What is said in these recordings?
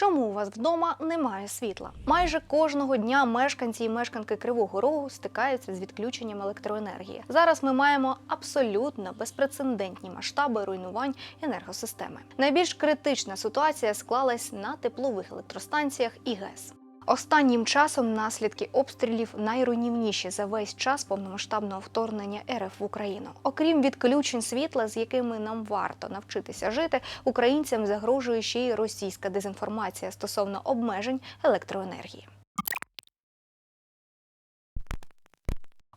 Чому у вас вдома немає світла? Майже кожного дня мешканці і мешканки Кривого Рогу стикаються з відключенням електроенергії. Зараз ми маємо абсолютно безпрецедентні масштаби руйнувань енергосистеми. Найбільш критична ситуація склалась на теплових електростанціях і ГЕС. Останнім часом наслідки обстрілів найруйнівніші за весь час повномасштабного вторгнення РФ в Україну. Окрім відключень світла, з якими нам варто навчитися жити, українцям загрожує ще й російська дезінформація стосовно обмежень електроенергії.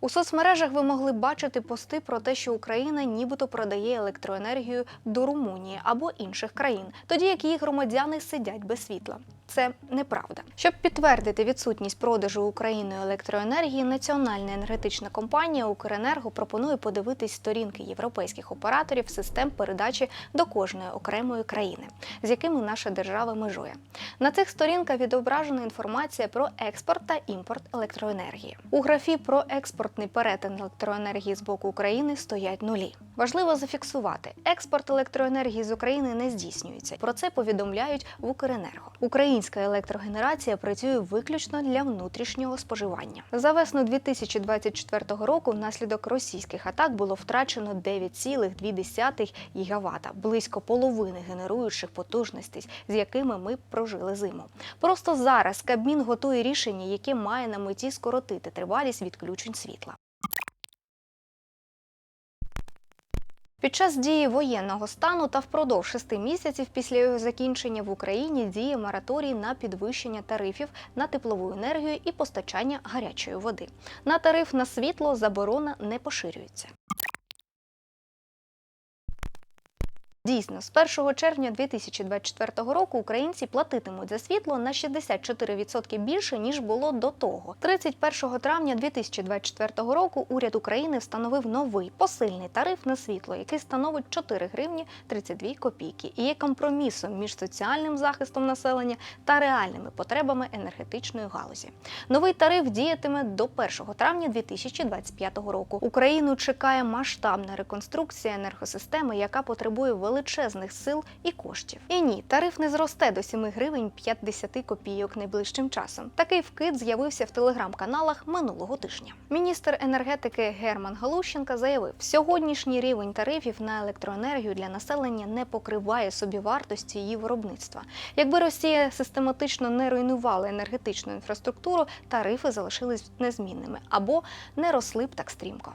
У соцмережах ви могли бачити пости про те, що Україна нібито продає електроенергію до Румунії або інших країн, тоді як її громадяни сидять без світла. Це неправда. Щоб підтвердити відсутність продажу Україною електроенергії, Національна енергетична компанія Укренерго пропонує подивитись сторінки європейських операторів систем передачі до кожної окремої країни, з якими наша держава межує. На цих сторінках відображена інформація про експорт та імпорт електроенергії. У графі про експортний перетин електроенергії з боку України стоять нулі. Важливо зафіксувати, експорт електроенергії з України не здійснюється. Про це повідомляють в Укренерго. Українська електрогенерація працює виключно для внутрішнього споживання. За весну 2024 року внаслідок російських атак було втрачено 9,2 гігавата, близько половини генеруючих потужностей, з якими ми прожили зиму. Просто зараз Кабмін готує рішення, яке має на меті скоротити тривалість відключень світла. Під час дії воєнного стану та впродовж шести місяців після його закінчення в Україні діє мораторій на підвищення тарифів на теплову енергію і постачання гарячої води. На тариф на світло заборона не поширюється. Дійсно, з 1 червня 2024 року українці платитимуть за світло на 64% більше ніж було до того. 31 травня 2024 року уряд України встановив новий посильний тариф на світло, який становить 4 гривні 32 копійки, і є компромісом між соціальним захистом населення та реальними потребами енергетичної галузі. Новий тариф діятиме до 1 травня 2025 року. Україну чекає масштабна реконструкція енергосистеми, яка потребує величезних сил і коштів. І ні, тариф не зросте до 7 гривень 50 копійок найближчим часом. Такий вкид з'явився в телеграм-каналах минулого тижня. Міністр енергетики Герман Галущенка заявив, сьогоднішній рівень тарифів на електроенергію для населення не покриває собівартості її виробництва. Якби Росія систематично не руйнувала енергетичну інфраструктуру, тарифи залишились незмінними або не росли б так стрімко.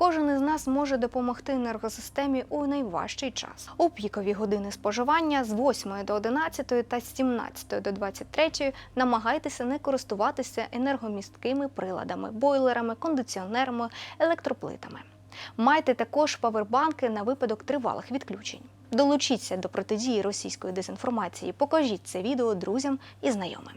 Кожен із нас може допомогти енергосистемі у найважчий час. У пікові години споживання з 8 до 11 та з 17 до 23 намагайтеся не користуватися енергомісткими приладами, бойлерами, кондиціонерами, електроплитами. Майте також павербанки на випадок тривалих відключень. Долучіться до протидії російської дезінформації. Покажіть це відео друзям і знайомим.